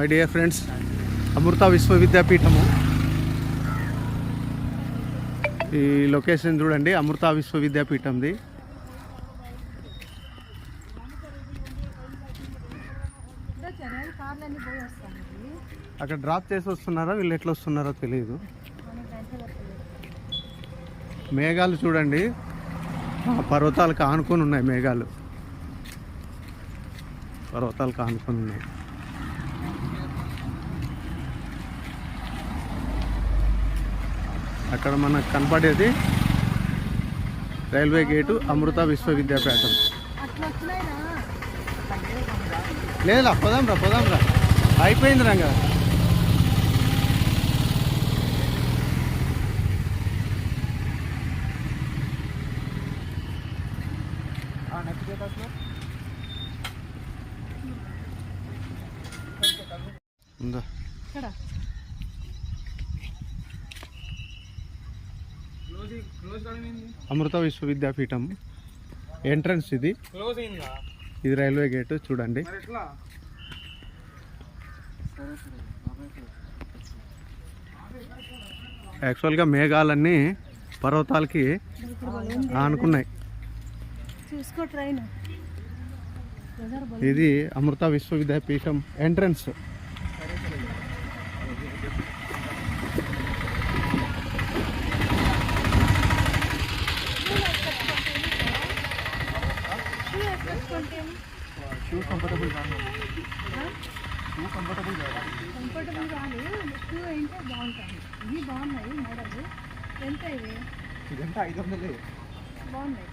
My dear friends Amrita Vishwavidyapeetham. ఈ location చూడండి అమృత విశ్వవిద్యాపీఠంది. అక్కడ డ్రాప్ చేసి వస్తున్నారా వీళ్ళు ఎట్లా వస్తున్నారో తెలియదు మేఘాలు చూడండి పర్వతాలకు ఆనుకొని ఉన్నాయి మేఘాలు. పర్వతాలకు ఆనుకొని ఉన్నాయి. అక్కడ మనకు కనపడేది రైల్వే గేటు అమృత విశ్వవిద్యాపీఠం. లేదా పోదాం రా పోదాం రా అయిపోయింది రంగ ఇక్కడ అమృత విశ్వవిద్యాపీఠం ఎంట్రన్స్ ఇది. ఇది రైల్వే గేట్ చూడండి. యాక్చువల్గా మేఘాలన్నీ పర్వతాలకి ఆనుకున్నాయి. చూసుకో ట్రైన్. ఇది అమృత విశ్వవిద్యాపీఠం ఎంట్రన్స్. కంఫర్టబుల్ కాదు. షూ అయితే బాగుంటాయి ఇవి బాగున్నాయి మోడల్ ఎంత ఇవి? ఇదంతా ఐదు వందలే. బాగున్నాయి.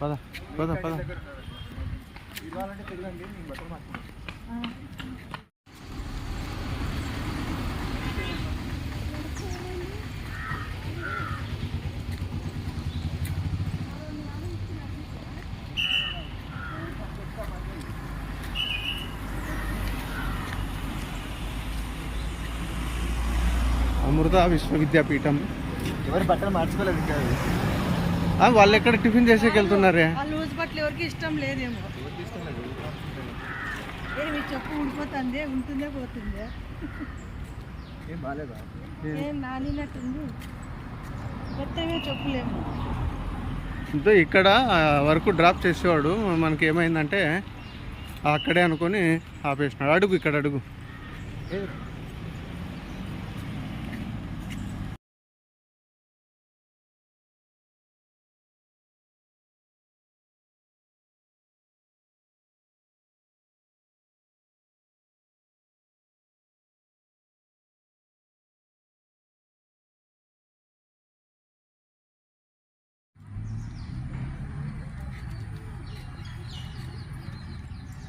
పద పద పద. ఇవ్వాలంటే తెలియండి నేను బట్టలు మార్చుకుంటాను అమృత విశ్వవిద్యాపీఠం. ఎవరు బట్టలు మార్చుకోలేదు ఇంకా? ఆ, వాళ్ళు ఎక్కడ టిఫిన్ చేసేకి వెళ్తున్నారే ఆ లూజ్ బట్టలు ఎవరికి ఇష్టం లేదేమో. ఏమి చెప్పు ఉండిపోతుంది ఉంటుందే పోతుందే? ఏం బాగాలేదా ఏం నానినట్టుంది? కొత్తవే చెప్పులేము. అంటే ఇక్కడ ఆ, వరకు డ్రాప్ చేసేవాడు. మనకి ఏమైందంటే అక్కడే అనుకొని ఆపేసినాడు. అడుగు ఇక్కడ అడుగు.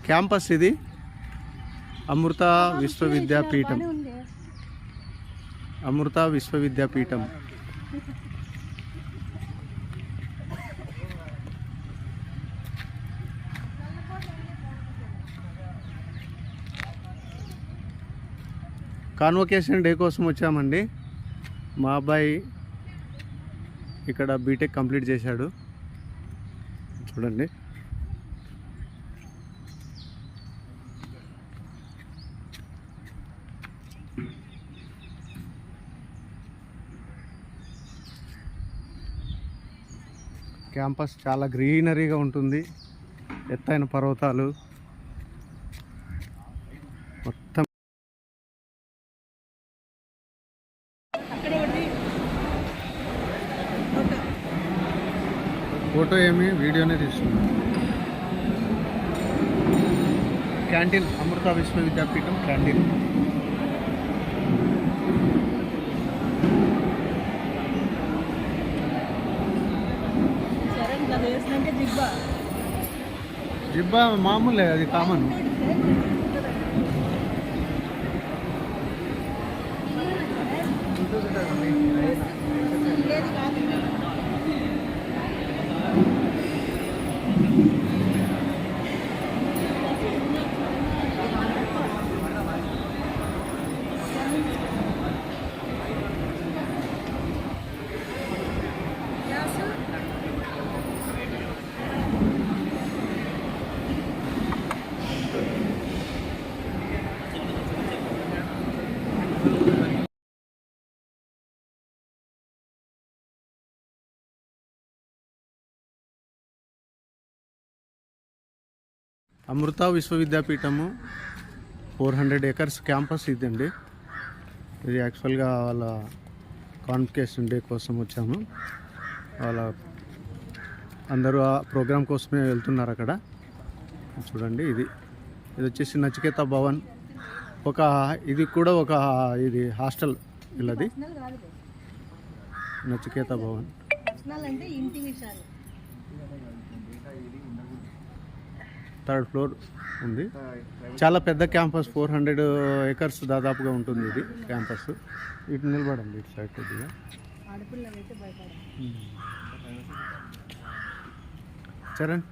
క్యాంపస్ ఇది. అమృత విశ్వవిద్యాపీఠం. అమృత విశ్వవిద్యాపీఠం. కాన్వకేషన్ డే కోసం వచ్చామండి. మా అబ్బాయి ఇక్కడ బీటెక్ కంప్లీట్ చేశాడు. చూడండి. క్యాంపస్ చాలా గ్రీనరీగా ఉంటుంది. ఎత్తైన పర్వతాలు. మొత్తం ఫోటో ఏమి వీడియోనే తీసుకున్నాను క్యాంటీన్ అమృత విశ్వవిద్యాపీఠం క్యాంటీన్. జిబ్బా? మామూలే అది కామన్ లేదు కాదు guys Amrita Vishwavidyapeetham four hundred acres campus ఇదండి. ఇది యాక్చువల్గా వాళ్ళ కాన్వకేషన్ డే కోసం వచ్చాము. వాళ్ళ అందరూ ఆ ప్రోగ్రామ్ కోసమే వెళ్తున్నారు అక్కడ. చూడండి ఇది. ఇది వచ్చేసి నచికేత భవన్. ఒక ఇది కూడా ఒక ఇది హాస్టల్ వీళ్ళది నచికేత భవన్ పర్సనల్ అంటే ఇంటి విషయాలు థర్డ్ ఫ్లోర్ ఉంది. చాలా పెద్ద క్యాంపస్ ఫోర్ హండ్రెడ్ ఎకర్స్ దాదాపుగా ఉంటుంది ఇది క్యాంపస్. ఇటు నిలబడండి ఇటు సైడ్ కొద్దిగా. చరణ్.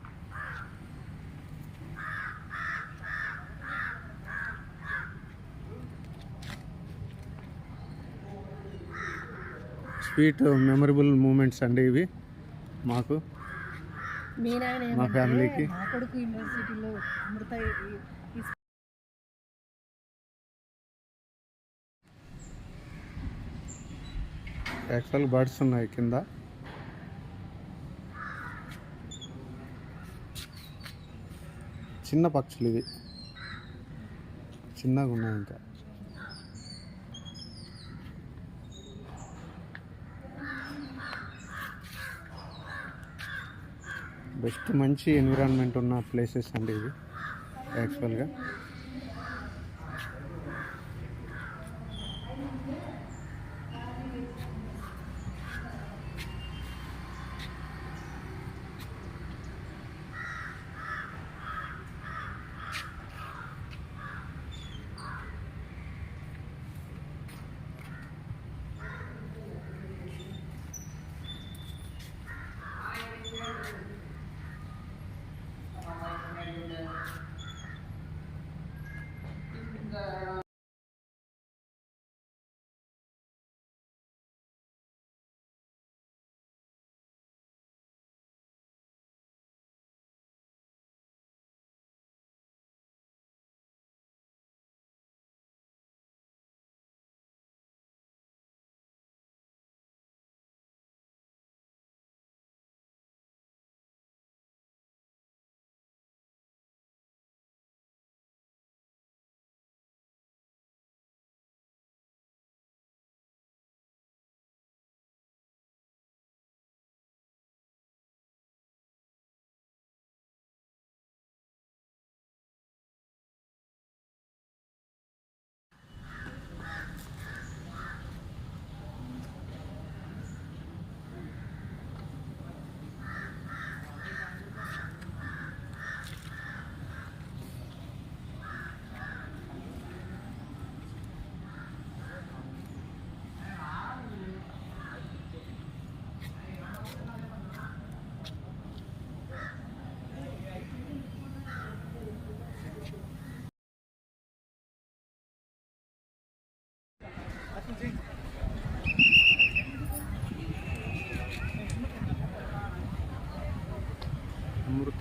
స్వీట్ మెమరబుల్ మూమెంట్స్ అండి ఇవి మాకు. మీ నాయన మా ఏమంటే, ఫ్యామిలీకి. కొడుకు యూనివర్సిటీలో అమృత యాక్చువల్ బర్డ్స్ ఉన్నాయి కింద. చిన్న పక్షులు ఇవి. చిన్నగా ఉన్నాయి ఇంకా. బెస్ట్ మంచి ఎన్విరాన్మెంట్ ఉన్న ప్లేసెస్ అండి ఇది యాక్చువల్గా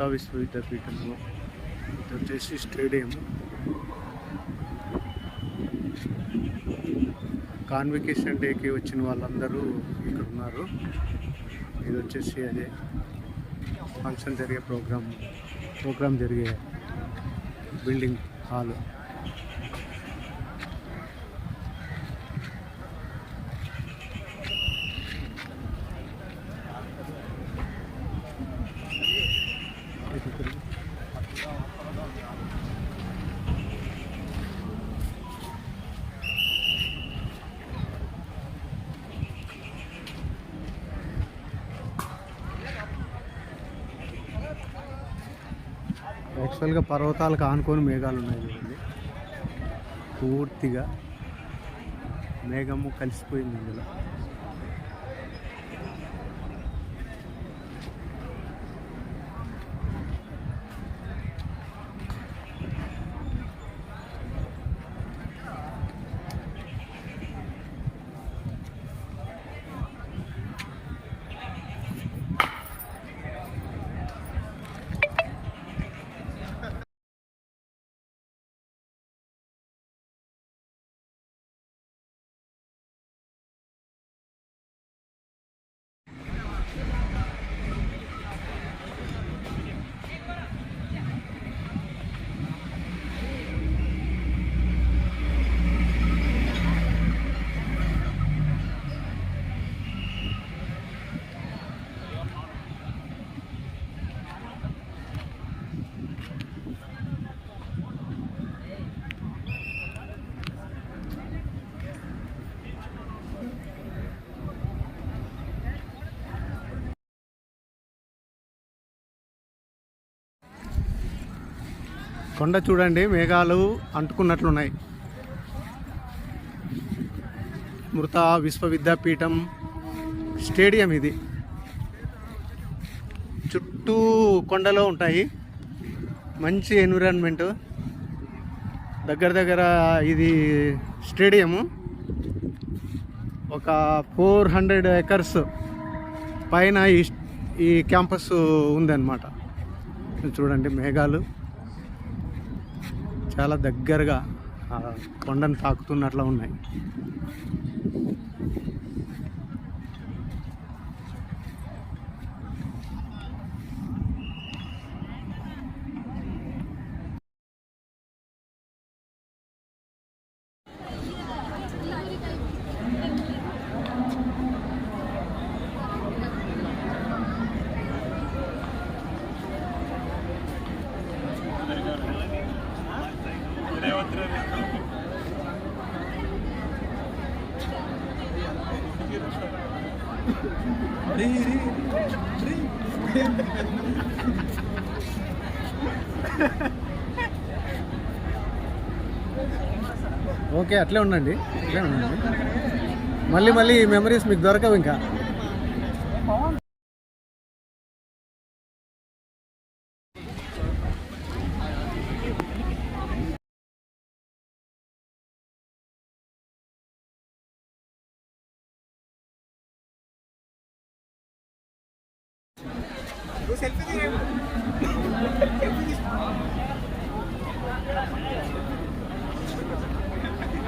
అమృత విశ్వవిద్యాపీఠము. ఇది వచ్చేసి స్టేడియం. కాన్వికేషన్ డేకి వచ్చిన వాళ్ళందరూ ఇక్కడ ఉన్నారు ఇది వచ్చేసి అదే ఫంక్షన్ జరిగే ప్రోగ్రామ్. ప్రోగ్రామ్ జరిగే బిల్డింగ్ హాల్. యాక్చువల్గా పర్వతాలకు ఆనుకొని మేఘాలు ఉన్నాయి చూడండి. పూర్తిగా మేఘము కలిసిపోయింది ఇందులో. కొండ చూడండి మేఘాలు అంటుకున్నట్లున్నాయి. మృత విశ్వవిద్యాపీఠం స్టేడియం ఇది. చుట్టూ కొండలో ఉంటాయి. మంచి ఎన్విరాన్మెంట్. దగ్గర దగ్గర ఇది స్టేడియము. ఒక ఫోర్ హండ్రెడ్ ఎకర్స్ పైన ఈ ఈ క్యాంపస్ ఉందన్నమాట. చూడండి మేఘాలు. చాలా దగ్గరగా ఆ కొండను తాకుతున్నట్లు ఉన్నాయి. ఓకే అట్లే ఉండండి అట్లే ఉండండి. మళ్ళీ మళ్ళీ మెమరీస్ మీకు దొరకవు ఇంకా.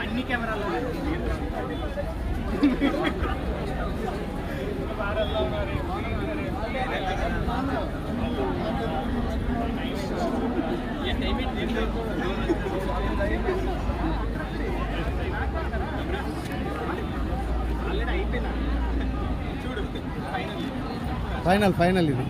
అన్ని కెమెరాలు ఫైనల్ ఫైనల్ ఇది.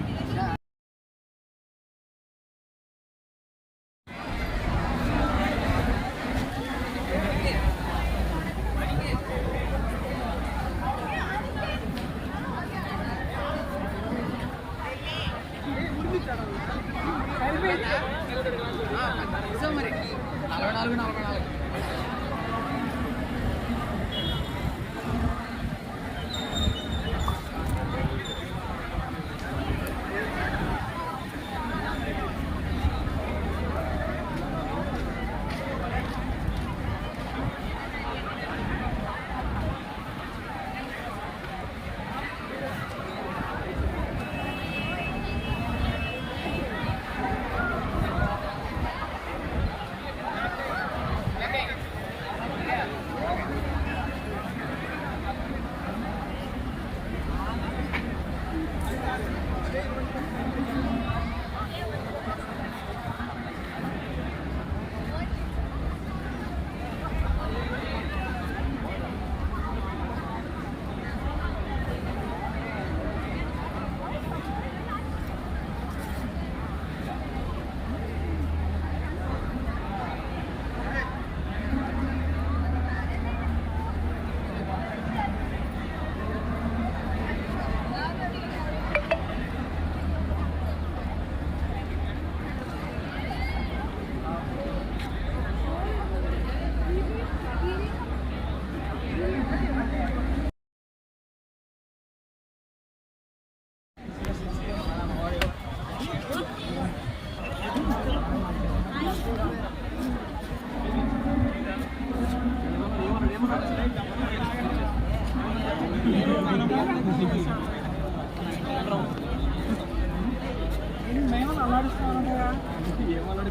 ఏమన్నా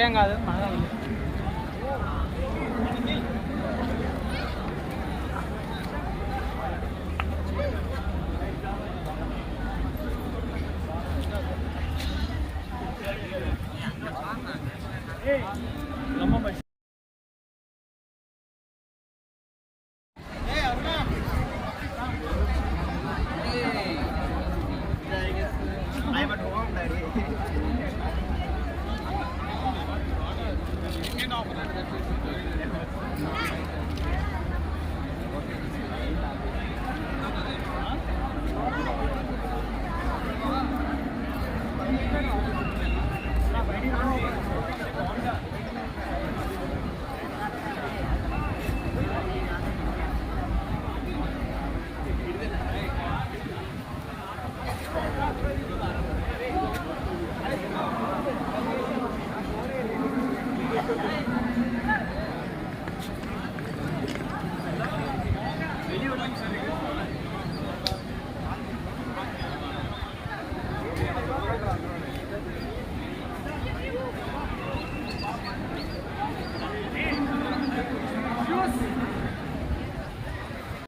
అట్టేం కాదు Hey!